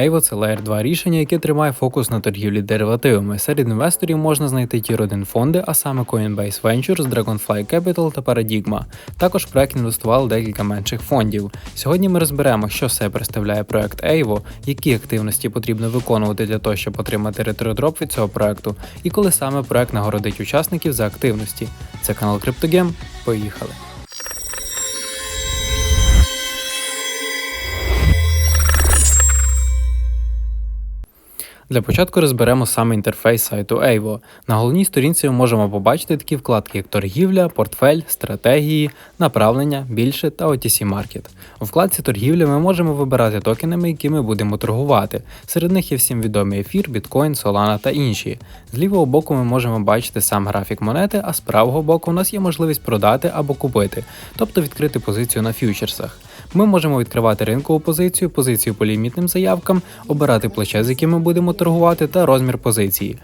Evo – це Layer 2 рішення, яке тримає фокус на торгівлі деривативами. Серед інвесторів можна знайти Tier 1 фонди, а саме Coinbase Ventures, Dragonfly Capital та Paradigma. Також проект інвестували декілька менших фондів. Сьогодні ми розберемо, що себе представляє проект Evo, які активності потрібно виконувати для того, щоб отримати ретродроп від цього проекту, і коли саме проект нагородить учасників за активності. Це канал CryptoGame. Поїхали! Для початку розберемо саме інтерфейс сайту Evo. На головній сторінці ми можемо побачити такі вкладки, як торгівля, портфель, стратегії, направлення, більше та OTC Market. У вкладці торгівля ми можемо вибирати токенами, які ми будемо торгувати. Серед них є всім відомі ефір, біткоін, Solana та інші. З лівого боку ми можемо бачити сам графік монети, а з правого боку у нас є можливість продати або купити, тобто відкрити позицію на фьючерсах. Ми можемо відкривати ринкову позицію, позицію по лімітним заявкам, обирати плече, з яким ми будемо торгувати, та розмір позиції.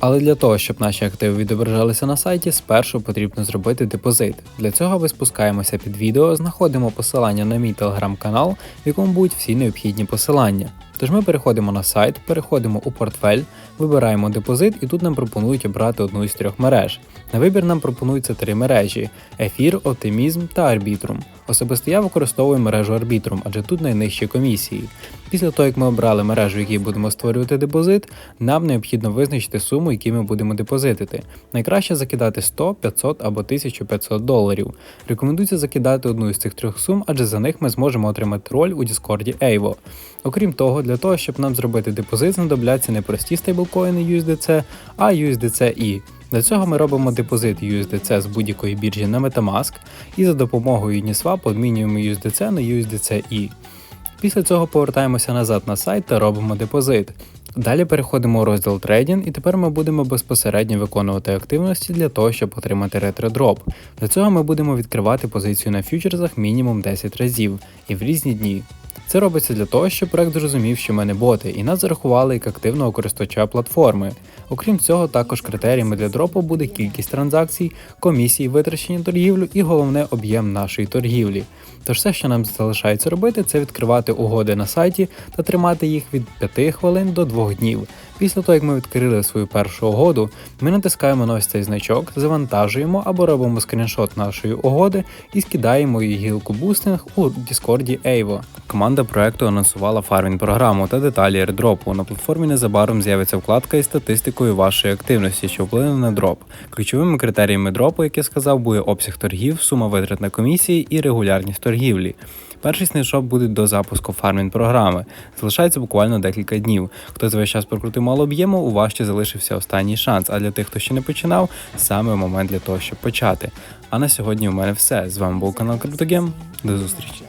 Але для того, щоб наші активи відображалися на сайті, спершу потрібно зробити депозит. Для цього ви спускаємося під відео, знаходимо посилання на мій телеграм-канал, в якому будуть всі необхідні посилання. Тож ми переходимо на сайт, переходимо у портфель, вибираємо депозит і тут нам пропонують обрати одну із трьох мереж. На вибір нам пропонуються три мережі: ефір, оптимізм та арбітрум. Особисто я використовую мережу Arbitrum, адже тут найнижчі комісії. Після того, як ми обрали мережу, в якій будемо створювати депозит, нам необхідно визначити суму, яку ми будемо депозитити. Найкраще закидати 100, 500 або 1500 доларів. Рекомендується закидати одну із цих трьох сум, адже за них ми зможемо отримати роль у Discord Evo. Окрім того, для того, щоб нам зробити депозит, знадобляться не прості стейблкоїни USDC, а USDC-E. Для цього ми робимо депозит USDC з будь-якої біржі на Metamask і за допомогою Uniswap обмінюємо USDC на USDC-E. Після цього повертаємося назад на сайт та робимо депозит. Далі переходимо у розділ трейдинг і тепер ми будемо безпосередньо виконувати активності для того, щоб отримати ретро-дроп. Для цього ми будемо відкривати позицію на фьючерсах мінімум 10 разів і в різні дні. Це робиться для того, щоб проект зрозумів, що ми не боти, і нас зарахували як активного користувача платформи. Окрім цього, також критеріями для дропу буде кількість транзакцій, комісії, витрачені торгівлю і головне об'єм нашої торгівлі. Тож все, що нам залишається робити, це відкривати угоди на сайті та тримати їх від 5 хвилин до 2 днів. Після того, як ми відкрили свою першу угоду, ми натискаємо на ось цей значок, завантажуємо або робимо скріншот нашої угоди і скидаємо її гілку бустинг у Discord Evo. Команда проекту анонсувала фармінг програму та деталі airdropу. На платформі незабаром з'явиться вкладка із статистикою вашої активності, що вплине на дроп. Ключовими критеріями дропу, як я сказав, буде обсяг торгів, сума витрат на комісії і регулярність торгівлі. Перший снайшоп буде до запуску фармінг програми. Залишається буквально декілька днів. Хто за весь час прокрутив мало об'єму, у вас ще залишився останній шанс. А для тих, хто ще не починав, саме момент для того, щоб почати. А на сьогодні у мене все. З вами був канал CryptoGame. До зустрічі.